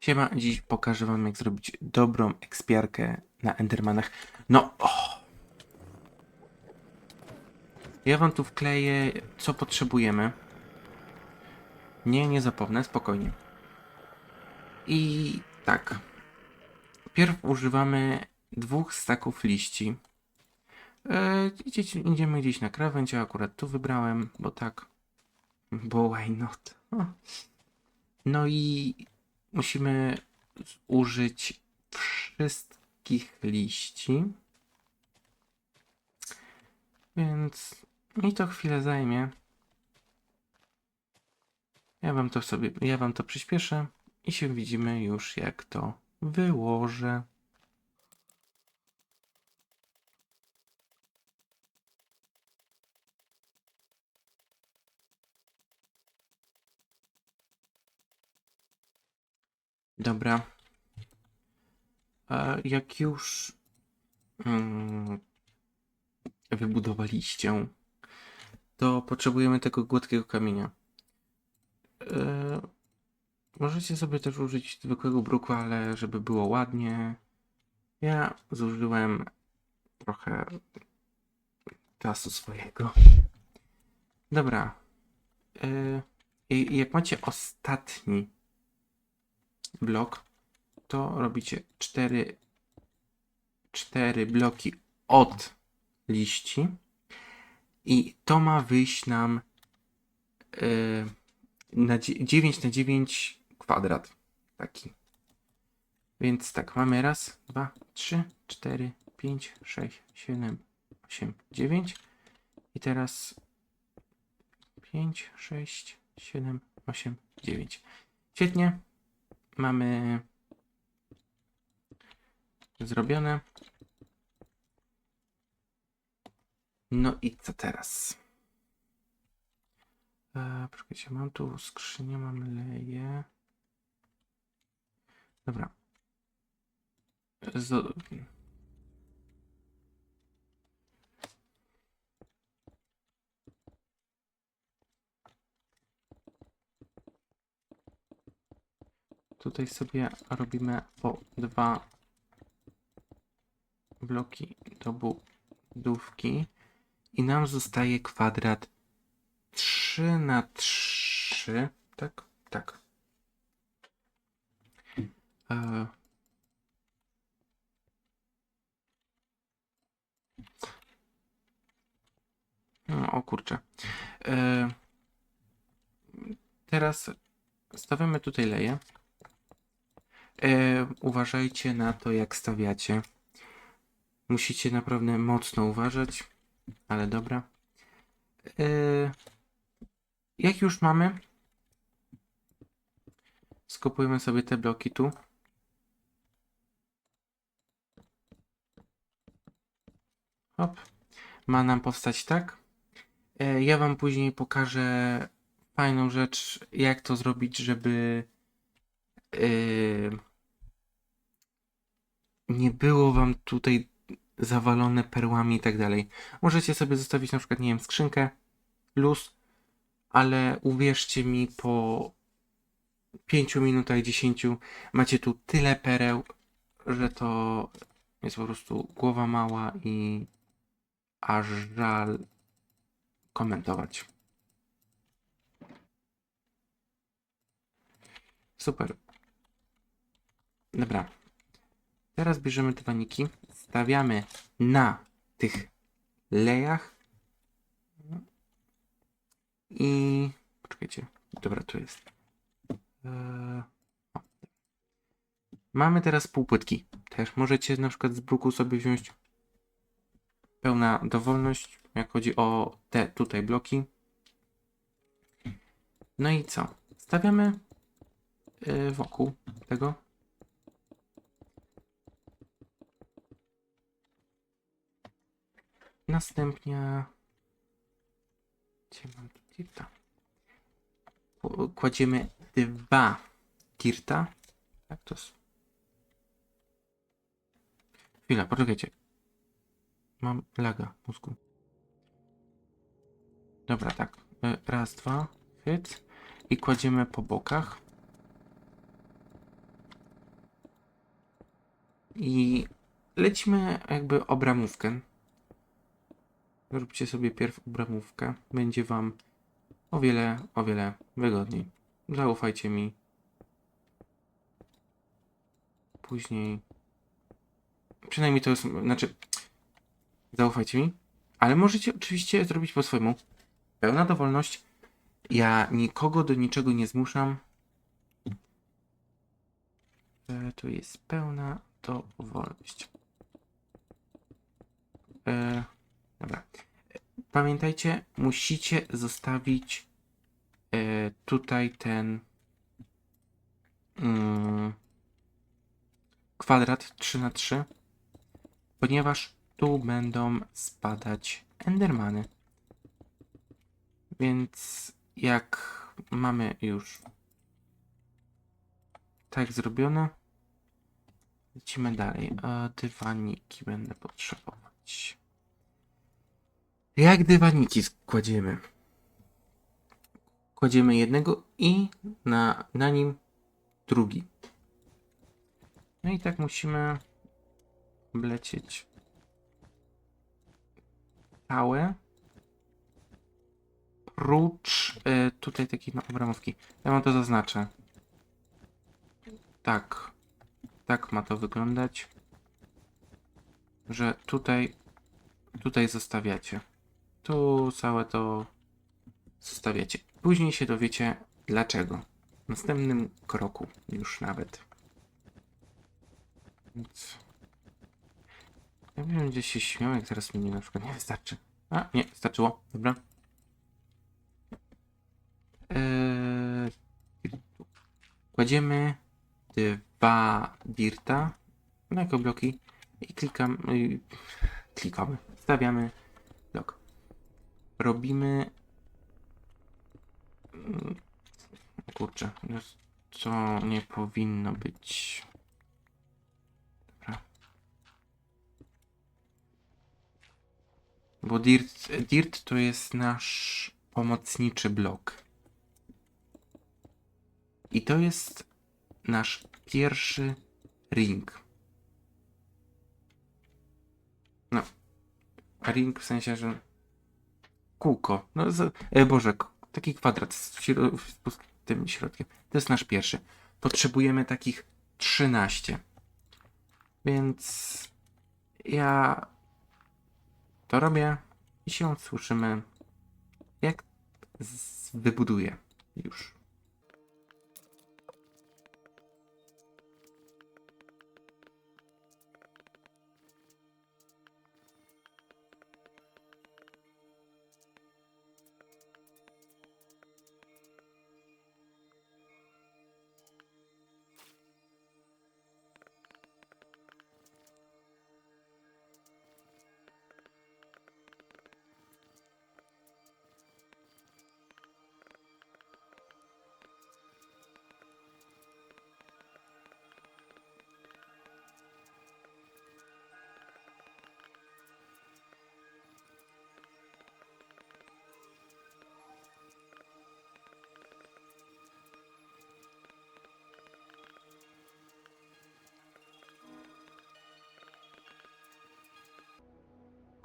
Siema, dziś pokażę wam jak zrobić dobrą ekspiarkę na Endermanach. No, o! Ja wam tu wkleję, co potrzebujemy. Nie, nie zapomnę, spokojnie. I tak. Pierw używamy dwóch staków liści. E, idziemy gdzieś na krawędź, ja akurat tu wybrałem, bo tak. Bo why not? No i musimy użyć wszystkich liści. Więc mi to chwilę zajmie. Ja wam to sobie, ja wam to przyspieszę i się widzimy już jak to wyłożę. Dobra. A jak już mm, wybudowaliście, to potrzebujemy tego gładkiego kamienia. E, możecie sobie też użyć zwykłego bruku, ale żeby było ładnie. Ja zużyłem trochę czasu swojego. Dobra. E, i jak macie ostatni blok, to robicie cztery, cztery bloki od liści i to ma wyjść nam yy, na dzie- 9 na 9 kwadrat taki. Więc tak, mamy raz, dwa, trzy, cztery, pięć, sześć, siedem, osiem, dziewięć. I teraz pięć, sześć, siedem, osiem, dziewięć. Świetnie mamy zrobione. No i co teraz? E, poczekajcie, mam tu skrzynię, mam leję. Dobra. Tutaj sobie robimy po dwa bloki do budówki i nam zostaje kwadrat 3 na 3, tak? Tak. E... No, o kurczę. E... Teraz stawiamy tutaj leję. E, uważajcie na to, jak stawiacie. Musicie naprawdę mocno uważać, ale dobra. E, jak już mamy, skopujemy sobie te bloki tu. Hop. Ma nam powstać tak. E, ja Wam później pokażę fajną rzecz, jak to zrobić, żeby yy, nie było wam tutaj zawalone perłami i tak dalej. Możecie sobie zostawić na przykład, nie wiem, skrzynkę, luz, ale uwierzcie mi, po 5 minutach, 10 macie tu tyle pereł, że to jest po prostu głowa mała i aż żal komentować. Super. Dobra. Teraz bierzemy te waniki, stawiamy na tych lejach i poczekajcie. Dobra, tu jest. Eee. Mamy teraz półpłytki. Też możecie na przykład z bruku sobie wziąć pełna dowolność, jak chodzi o te tutaj bloki. No i co? Stawiamy yy, wokół tego. Następnie. Gdzie mam tu tirta? Kładziemy dwa tirta. Jak to jest? Chwila, poczekajcie. Mam laga mózgu. Dobra, tak. Y, Raz, dwa, hyc. I kładziemy po bokach. I lecimy jakby obramówkę. Róbcie sobie pierw obramówkę. Będzie wam o wiele, o wiele wygodniej. Zaufajcie mi. Później. Przynajmniej to jest. Znaczy. Zaufajcie mi. Ale możecie oczywiście zrobić po swojemu. Pełna dowolność. Ja nikogo do niczego nie zmuszam. E, Tu jest pełna dowolność. E, dobra. Pamiętajcie, musicie zostawić e, tutaj ten mm, kwadrat 3 na 3 ponieważ tu będą spadać endermany. Więc jak mamy już tak zrobione, lecimy dalej. Dywaniki będę potrzebować. Jak dywaniki kładziemy? Kładziemy jednego i na, na nim drugi. No i tak musimy oblecieć całe. Prócz y, tutaj takiej no, obramówki. Ja wam to zaznaczę. Tak. Tak ma to wyglądać. Że tutaj tutaj zostawiacie. Tu całe to zostawiacie. Później się dowiecie dlaczego. W następnym kroku już nawet. Więc... Ja bym gdzieś się śmiał, jak teraz mi na przykład nie wystarczy. A, nie, starczyło. Dobra. Eee, kładziemy dwa dirta na jako bloki i klikam, klikamy, stawiamy. Robimy mm, kurczę, co nie powinno być. Dobra. Bo dirt, dirt to jest nasz pomocniczy blok. I to jest nasz pierwszy ring. No. Ring w sensie, że kółko. No, z, e, Boże, taki kwadrat z, z pustym środkiem. To jest nasz pierwszy. Potrzebujemy takich 13. Więc ja to robię i się słyszymy, jak wybuduję już.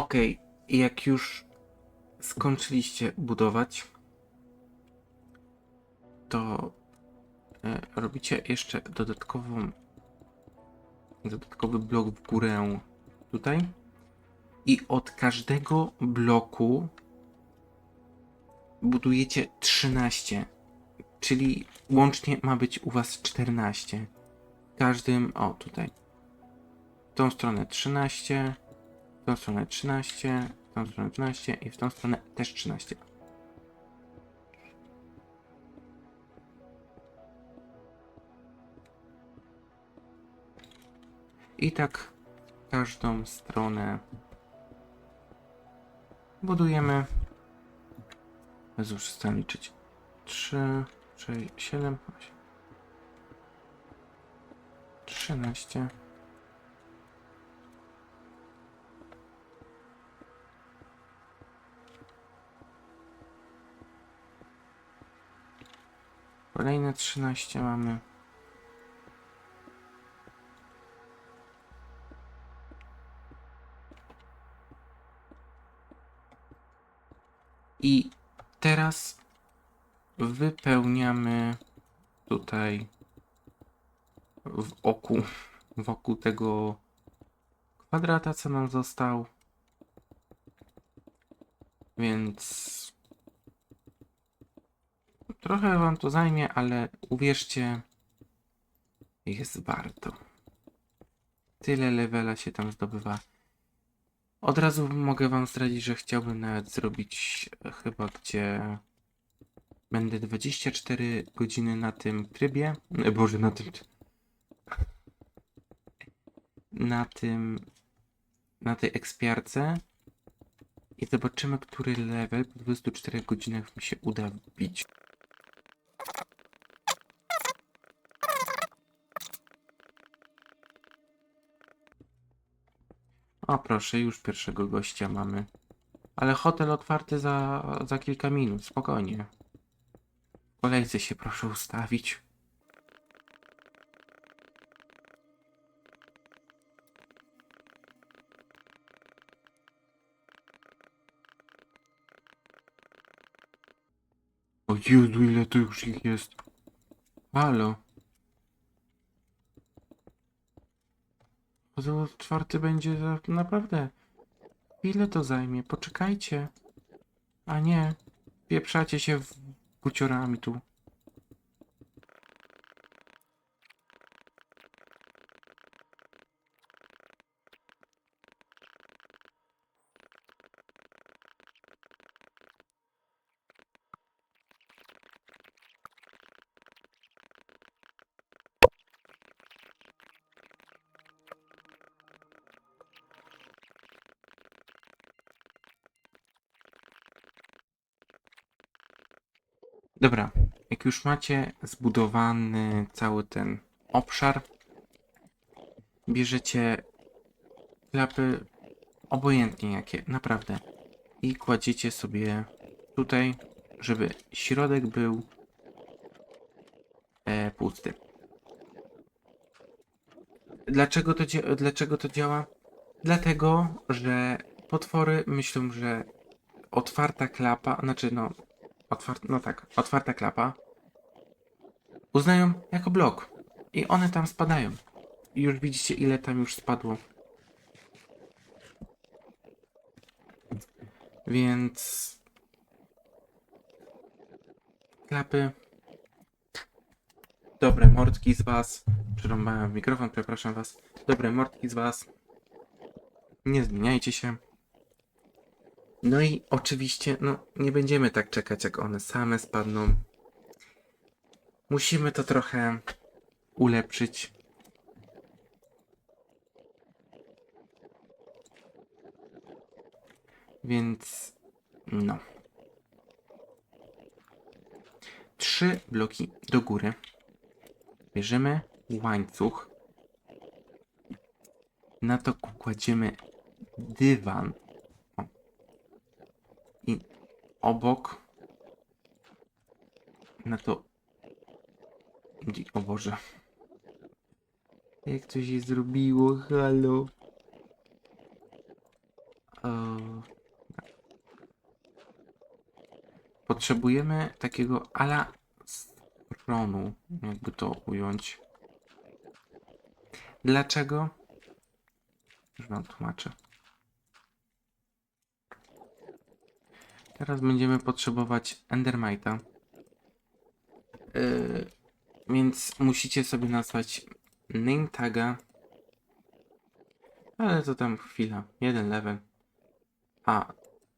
Ok, jak już skończyliście budować, to e, robicie jeszcze dodatkową dodatkowy blok w górę tutaj i od każdego bloku budujecie 13, czyli łącznie ma być u was 14. W każdym, o tutaj, tą stronę 13, w tą stronę 13, w tą stronę 13 i w tą stronę też 13. I tak każdą stronę budujemy. Jezu, przestałem liczyć. 3, 6, 7, 8, 13. Kolejne 13 mamy. I teraz wypełniamy tutaj w oku, wokół tego kwadrata, co nam został. Więc trochę wam to zajmie, ale uwierzcie, jest warto. Tyle levela się tam zdobywa. Od razu mogę wam zdradzić, że chciałbym nawet zrobić e, chyba gdzie będę 24 godziny na tym trybie. E, Boże, na tym. Na tym. Na tej ekspiarce. I zobaczymy, który level po 24 godzinach mi się uda wbić. O proszę, już pierwszego gościa mamy. Ale hotel otwarty za, za kilka minut, spokojnie. W kolejce się proszę ustawić. O Jezu, ile tu już ich jest. Halo. Hotel czwarty będzie naprawdę. Ile to zajmie? Poczekajcie. A nie. Pieprzacie się w tu. Dobra, jak już macie zbudowany cały ten obszar, bierzecie klapy obojętnie jakie, naprawdę, i kładziecie sobie tutaj, żeby środek był e, pusty. Dlaczego to, dlaczego to działa? Dlatego, że potwory myślą, że otwarta klapa, znaczy no, otwarta, no tak, otwarta klapa uznają jako blok i one tam spadają. I już widzicie ile tam już spadło. Więc klapy. Dobre mordki z was. Przerąbałem mikrofon, przepraszam was. Dobre mordki z was. Nie zmieniajcie się. No i oczywiście, no nie będziemy tak czekać, jak one same spadną. Musimy to trochę ulepszyć. Więc no. Trzy bloki do góry. Bierzemy łańcuch. Na to kładziemy dywan. Obok na to. O Boże. Jak to się zrobiło, halo. O. Potrzebujemy takiego ala stronu, jakby to ująć. Dlaczego? Już wam tłumaczę. Teraz będziemy potrzebować Endermite'a. Yy, więc musicie sobie nazwać name taga. Ale to tam chwila. Jeden level. A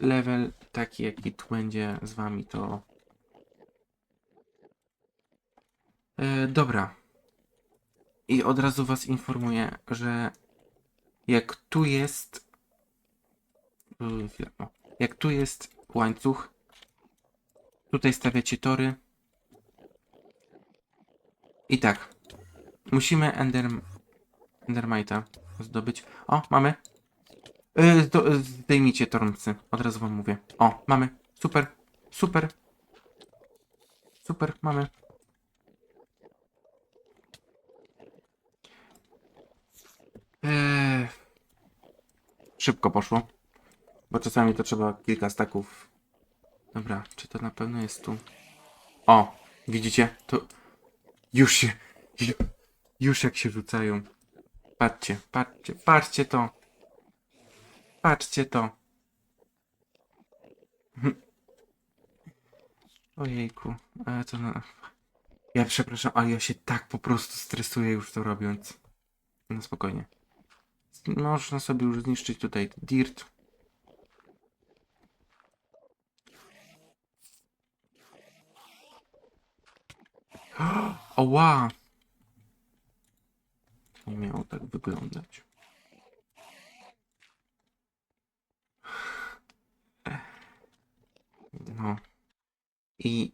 level taki jaki tu będzie z wami to... Yy, dobra. I od razu was informuję, że jak tu jest... Jak tu jest łańcuch, tutaj stawiacie tory. I tak. Musimy Ender... Endermite'a zdobyć. O, mamy. Zdo... Zdejmijcie tormcy. Od razu wam mówię. O, mamy. Super. Super. Super, mamy. Eee, szybko poszło. Bo czasami to trzeba kilka staków Dobra, czy to na pewno jest tu? O, widzicie? To już się, ju- już jak się rzucają. Patrzcie, patrzcie, patrzcie to. Patrzcie to. Ojejku, ale to na... Ja przepraszam, ale ja się tak po prostu stresuję już to robiąc. No spokojnie. Można sobie już zniszczyć tutaj dirt. Oła! Nie miało tak wyglądać. No. I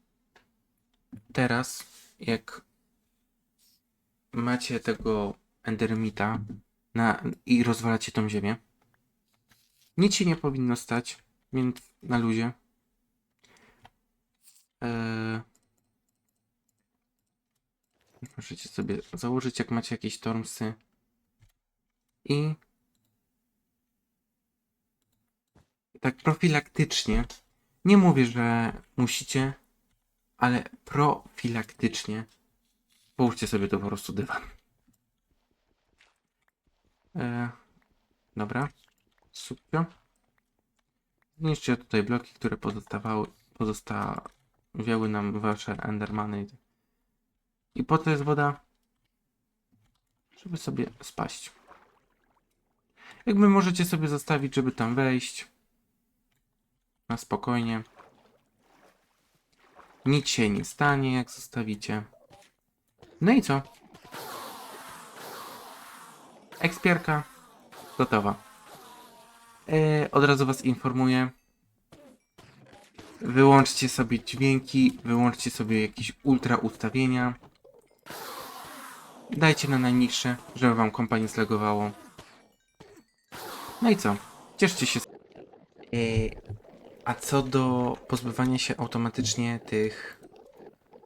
teraz, jak macie tego endermita na, i rozwalacie tą ziemię, nic się nie powinno stać, więc na luzie. Eee, możecie sobie założyć, jak macie jakieś tormsy. I tak profilaktycznie, nie mówię, że musicie, ale profilaktycznie połóżcie sobie to po prostu dywan. E, dobra. Super. Zniszczcie tutaj bloki, które pozostawały, pozostawiały nam wasze endermany. I po to jest woda, żeby sobie spaść. Jakby możecie sobie zostawić, żeby tam wejść. Na spokojnie. Nic się nie stanie, jak zostawicie. No i co? Ekspierka gotowa. E, od razu Was informuję. Wyłączcie sobie dźwięki, wyłączcie sobie jakieś ultra ustawienia. Dajcie na najniższe, żeby Wam kompa nie zlegowało. No i co? Cieszcie się. E, a co do pozbywania się automatycznie tych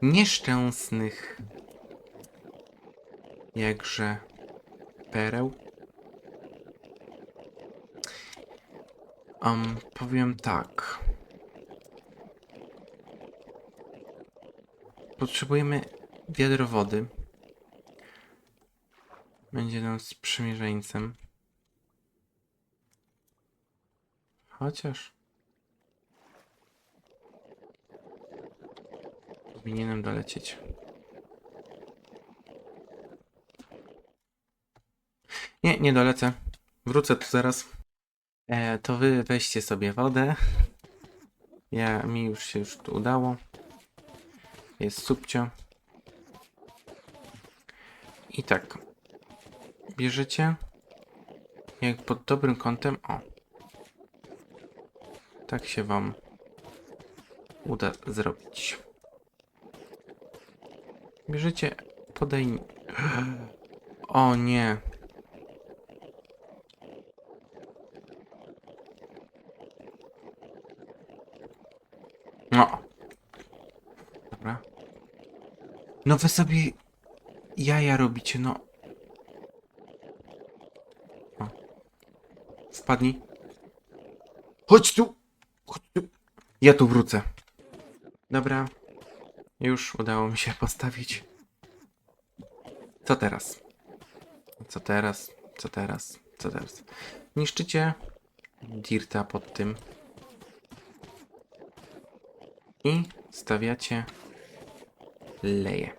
nieszczęsnych jakże pereł. Um, powiem tak. Potrzebujemy wiadro wody. Będzie nam sprzymierzeńcem. Chociaż. Powinienem dolecieć. Nie, nie dolecę. Wrócę tu zaraz. E, to wy weźcie sobie wodę. Ja, mi już się już tu udało. Jest subcio. I tak. Bierzecie. Jak pod dobrym kątem. O. Tak się wam uda zrobić. Bierzecie podaj. O nie. No. Dobra. No wy sobie jaja robicie, no. Wpadnij. Chodź tu! Chodź tu. Ja tu wrócę. Dobra. Już udało mi się postawić. Co teraz? Co teraz? Co teraz? Co teraz? Niszczycie dirta pod tym. I stawiacie leje.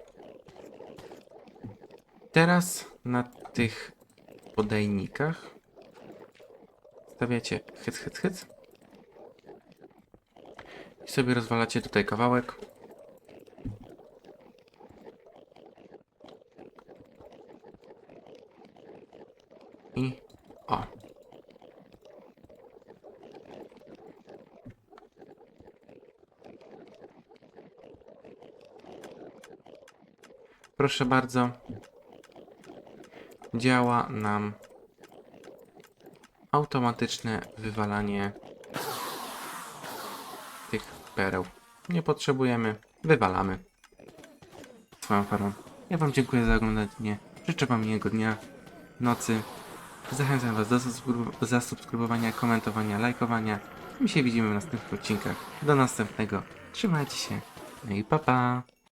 Teraz na tych podajnikach stawiacie hyc, hyc, hyc. I sobie rozwalacie tutaj kawałek. I o. Proszę bardzo. Działa nam automatyczne wywalanie tych pereł. Nie potrzebujemy, wywalamy swoją farmą. Ja Wam dziękuję za oglądanie. Życzę Wam miłego dnia, nocy. Zachęcam Was do zasubskryb- zasubskrybowania, komentowania, lajkowania My się widzimy w następnych odcinkach. Do następnego. Trzymajcie się. No i pa pa.